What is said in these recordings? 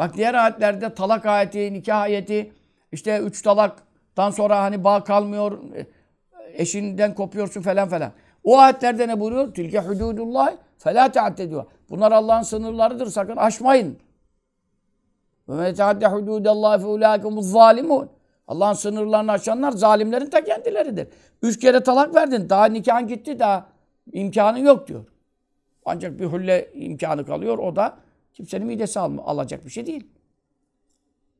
Bak diğer ayetlerde talak ayeti, nikah ayeti, işte üç talaktan sonra hani bağ kalmıyor, eşinden kopuyorsun falan falan. O ayetlerde ne buyuruyor? Tilke hududullah felâ teaddediyor. Bunlar Allah'ın sınırlarıdır sakın aşmayın. Ve men teadde hududallahi fe ulâkumuz zalimun. Allah'ın sınırlarını aşanlar zalimlerin ta kendileridir. Üç kere talak verdin. Daha nikahın gitti daha imkanın yok diyor. Ancak bir hülle imkanı kalıyor. O da kimsenin midesi al alacak bir şey değil.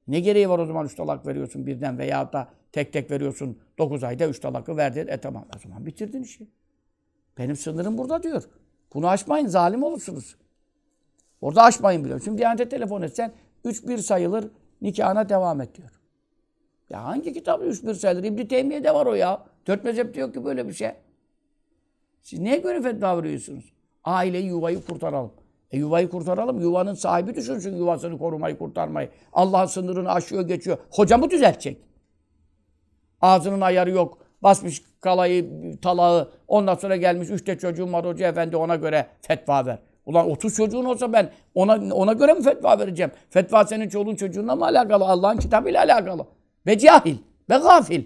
Ne gereği var o zaman üç talak veriyorsun birden veya da tek tek veriyorsun. Dokuz ayda üç talakı verdin. E tamam o zaman bitirdin işi. Benim sınırım burada diyor. Bunu aşmayın zalim olursunuz. Orada aşmayın biliyor. Şimdi Diyanet'e telefon etsen 3-1 sayılır nikahına devam et diyor. Ya hangi kitabı 3-1 sayılır? İbn-i Teymiye'de var o ya. Dört mezhepte yok ki böyle bir şey. Siz neye göre fetva veriyorsunuz? Aileyi, yuvayı kurtaralım. E yuvayı kurtaralım. Yuvanın sahibi düşünsün yuvasını korumayı, kurtarmayı. Allah'ın sınırını aşıyor, geçiyor. Hoca mı düzeltecek? Ağzının ayarı yok. Basmış kalayı, talağı. Ondan sonra gelmiş üçte çocuğum var hoca efendi ona göre fetva ver. Ulan 30 çocuğun olsa ben ona ona göre mi fetva vereceğim? Fetva senin çoluğun çocuğunla mı alakalı? Allah'ın kitabıyla alakalı. Ve cahil ve gafil.